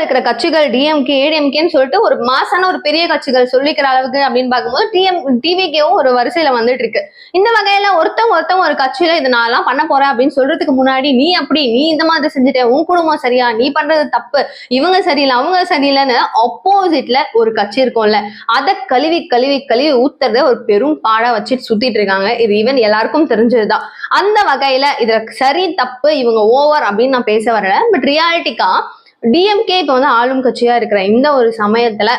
இருக்கிற கட்சிகள் டிஎம்கே ஏடிஎம்கேன்னு சொல்லிட்டு ஒரு மாசான ஒரு பெரிய கட்சிகள் சொல்லிக்கிற அளவுக்கு அப்படின்னு பார்க்கும்போது டிஎம் டிவிகேவும் ஒரு வரிசையில வந்துட்டு இருக்கு. இந்த வகையில ஒருத்தவங்க ஒருத்தவங்க ஒரு கட்சியில இது நான்லாம் பண்ண போறேன் அப்படின்னு சொல்றதுக்கு முன்னாடி நீ அப்படி நீ இந்த மாதிரி செஞ்சுட்ட உன் குடும்பம் சரியா நீ பண்றது தப்பு இவங்க சரியில்லை அவங்க சரியில்லைன்னு ஆப்போசிட்ல ஒரு கட்சி இருக்கும்ல அதை கழுவி கழுவி கழுவி ஊத்துறத ஒரு பெரும் பாடா வச்சுட்டு சுத்திட்டு இருக்காங்க. இது ஈவன் எல்லாருக்கும் தெரிஞ்சதுதான். அந்த வகையில இதுல சரி தப்பு இவங்க ஓவர் அப்படின்னு நான் பேச வரல. பட் ரியாலிட்டிக்கா டிஎம்கே இப்போ வந்து ஆளும் கட்சியா இருக்கிற இந்த ஒரு சமயத்துல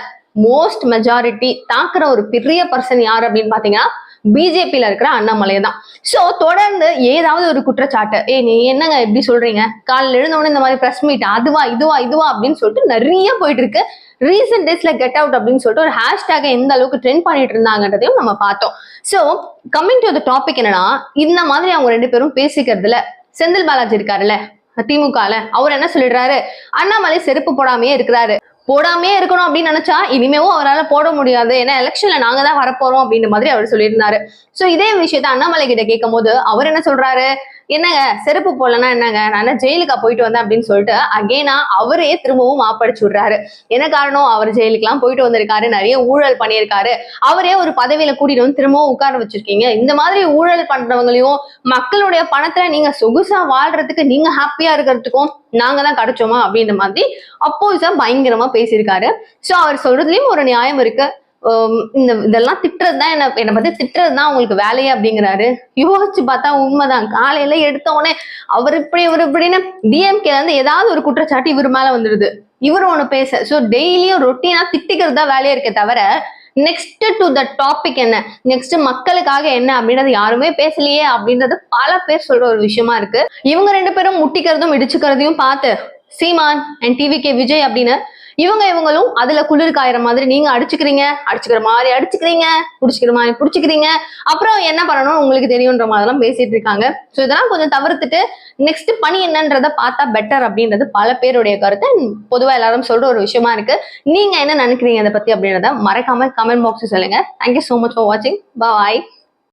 மோஸ்ட் மெஜாரிட்டி தாக்குற ஒரு பெரிய பர்சன் யார் அப்படின்னு பாத்தீங்கன்னா பிஜேபியில இருக்கிற அண்ணாமலை தான். சோ தொடர்ந்து ஏதாவது ஒரு குற்றச்சாட்டு ஏ நீ என்னங்க எப்படி சொல்றீங்க? காலையில் எழுந்தவனே இந்த மாதிரி ப்ரெஸ் மீட் அதுவா இதுவா இதுவா? அப்படின்னு சொல்லிட்டு நிறைய போயிட்டு இருக்கு. ரீசெண்ட் டேஸ்ல கெட் அவுட் அப்படின்னு சொல்லிட்டு ஒரு ஹேஷ்டேக் எந்த அளவுக்கு ட்ரெண்ட் பண்ணிட்டு இருந்தாங்கன்றதையும் நம்ம பார்த்தோம். So coming to the topic என்னன்னா இந்த மாதிரி அவங்க ரெண்டு பேரும் பேசிக்கிறதுல செந்தில் பாலாஜி இருக்காருல்ல திமுகல. அவர் என்ன சொல்லிடுறாரு? அண்ணாமலை செருப்பு போடாமையே இருக்கிறாரு. போடாமே இருக்கணும் அப்படின்னு நினைச்சா இனிமேவும் அவரால் போட முடியாது. ஏன்னா எலெக்ஷன்ல நாங்க தான் வரப்போறோம் அப்படின்ற மாதிரி அவர் சொல்லியிருந்தாரு. சோ இதே விஷயத்த அண்ணாமலை கிட்ட கேட்கும் போது அவர் என்ன சொல்றாரு? என்னங்க செருப்பு போடலன்னா என்னங்க? நான் ஜெயிலுக்கா போயிட்டு வந்தேன் அப்படின்னு சொல்லிட்டு அகெயினா அவரே திரும்பவும் மாப்படிச்சு விடுறாரு. என்ன காரணம்? அவர் ஜெயிலுக்குலாம் போயிட்டு வந்திருக்காரு நிறைய ஊழல் பண்ணியிருக்காரு. அவரே ஒரு பதவியில கூட்டிட்டு வந்து திரும்பவும் உட்கார வச்சிருக்கீங்க. இந்த மாதிரி ஊழல் பண்றவங்களையும் மக்களுடைய பணத்துல நீங்க சொகுசா வாழ்றதுக்கு நீங்க ஹாப்பியா இருக்கிறதுக்கும் நாங்க தான் கிடைச்சோமா அப்படின்ற மாதிரி அப்போஸா பயங்கரமா பேசியிருக்காரு. சோ அவர் சொல்றதுலயும் ஒரு நியாயம் இருக்கு. இந்த இதெல்லாம் திட்டுறது தான் என்ன என்னை பத்தி திட்டுறது தான் உங்களுக்கு வேலையே அப்படிங்கிறாரு. யோசிச்சு பார்த்தா உண்மைதான். காலையில எடுத்த உடனே அவர் இப்படி இவர் இப்படின்னு டிஎம்கே இருந்து ஏதாவது ஒரு குற்றச்சாட்டு இவர் மேல வந்துடுது இவர் ஒண்ணு பேச. ஸோ டெய்லியும் ரொட்டீனா திட்டிக்கிறது தான் வேலையே இருக்கே தவிர நெக்ஸ்ட் டு த டாபிக் என்ன? நெக்ஸ்ட் மக்களுக்காக என்ன அப்படின்றது யாருமே பேசலையே அப்படின்றது பல பேர் சொல்ற ஒரு விஷயமா இருக்கு. இவங்க ரெண்டு பேரும் முட்டிக்கிறதும் இடிச்சுக்கிறதையும் பார்த்து Seeman and TV K Vijay அப்படின்னு இவங்க இவங்களும் அதுல குளிர்காயிற மாதிரி நீங்க அடிச்சுக்கிறீங்க அடிச்சுக்கிற மாதிரி அடிச்சுக்கிறீங்க புடிச்சுக்கிற மாதிரி புடிச்சுக்கிறீங்க. அப்புறம் என்ன பண்ணணும் உங்களுக்கு தெரியுன்ற மாதிரிலாம் பேசிட்டு இருக்காங்க. ஸோ இதெல்லாம் கொஞ்சம் தவிர்த்துட்டு நெக்ஸ்ட் பணி என்னன்றத பார்த்தா பெட்டர் அப்படின்றது பல பேருடைய கருத்து. பொதுவாக பொதுவா எல்லாரும் சொல்ற ஒரு விஷயமா இருக்கு. நீங்க என்ன நினைக்கிறீங்க இதை பத்தி அப்படின்றத மறக்காம கமெண்ட் பாக்ஸ் சொல்லுங்க. Thank you so much for வாட்சிங் பாய்